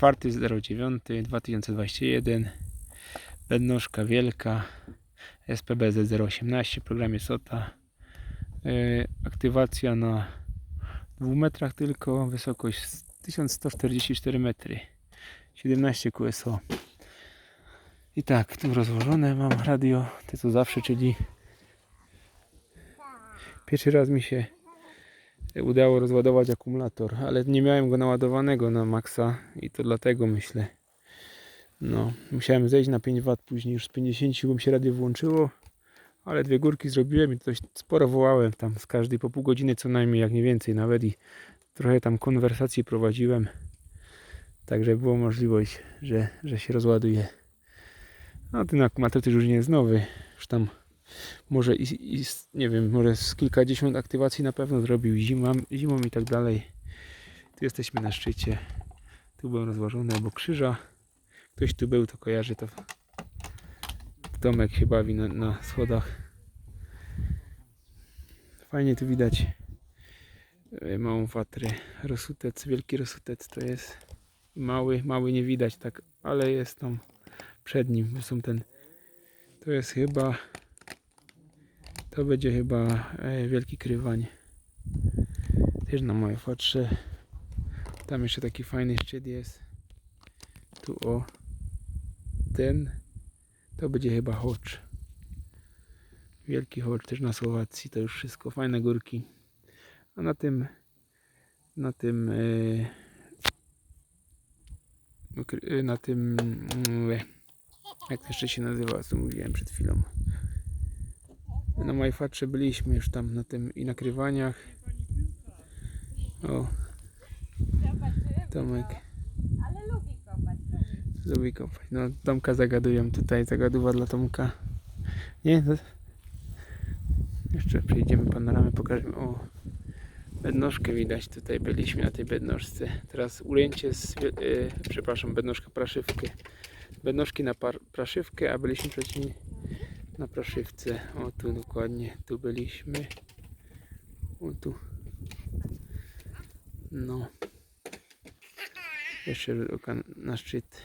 4.09 2021 Bednożka wielka SPB Z018 w programie SOTA Yy, aktywacja na 2 metrach tylko wysokość 1144 metry 17 QSO i tak tu rozłożone mam radio to co zawsze czyli pierwszy raz mi się udało rozładować akumulator, ale nie miałem go naładowanego na maksa i to dlatego myślę. No, musiałem zejść na 5 W, później już z 50 bym się radio włączyło, ale dwie górki zrobiłem i dość sporo wołałem tam z każdej po pół godziny co najmniej, jak nie więcej nawet i trochę tam konwersacji prowadziłem. Także było możliwość, że, że się rozładuje. No ten akumulator też już nie jest nowy, już tam może i, i nie wiem, może z kilkadziesiąt aktywacji na pewno zrobił zimą, zimą i tak dalej. Tu jesteśmy na szczycie. Tu byłem rozłożony obok krzyża. Ktoś tu był, to kojarzy to. Tomek się bawi na, na schodach. Fajnie tu widać e, małą fatrę. Rosutec, wielki rosutec to jest. Mały, mały nie widać tak, ale jest tam przed nim. Są ten, to jest chyba to będzie chyba e, wielki krywań. Też na moje patrzę. Tam jeszcze taki fajny szczyt jest. Tu o. Ten. To będzie chyba Hocz. Wielki Hocz też na Słowacji. To już wszystko. Fajne górki. A na tym na tym e, e, na tym mm, jak to jeszcze się nazywa, co mówiłem przed chwilą. Na Majfatrze byliśmy już tam na tym i nakrywaniach. O, Tomek Ale lubi kopać. lubi kopać. No, Tomka zagadują tutaj, zagaduwa dla Tomka. Nie? Jeszcze przejdziemy panoramę, pokażemy. O, bednożkę widać. Tutaj byliśmy na tej bednożce. Teraz ujęcie z, e, przepraszam, bednożka praszywkę. Bednożki na par, praszywkę, a byliśmy wcześniej na praszywce. O, tu dokładnie, tu byliśmy. O, tu. No. Jeszcze na szczyt.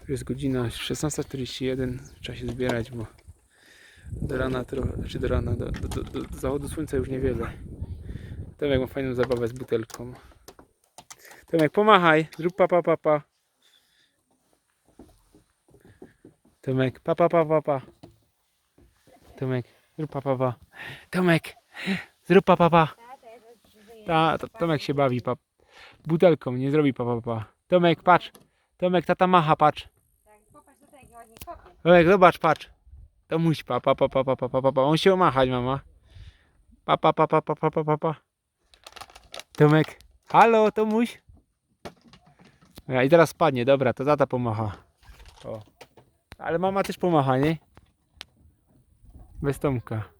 Już jest godzina 16.41. Trzeba się zbierać, bo do rana trochę, znaczy do rana, do, do, do, do zachodu słońca już niewiele. Tomek ma fajną zabawę z butelką. Tomek, pomachaj, zrób pa pa pa. Tomek, pa pa pa pa pa. Tomek, zrób pa pa pa. Tomek, zrób pa pa pa. Ta, to, Tomek się bawi pa. Butelką, nie zrobi pa pa pa. Tomek, patrz. Tomek, tata macha, patrz. Tak. Tomek, zobacz, patrz. To muś pa pa pa pa pa pa pa pa pa. On się omachać, mama. Pa pa pa pa pa. Tomek, halo, to muś. Ja, I teraz spadnie, dobra, to tata pomacha. O. Ale mama też pomacha, nie? mas estamos cá.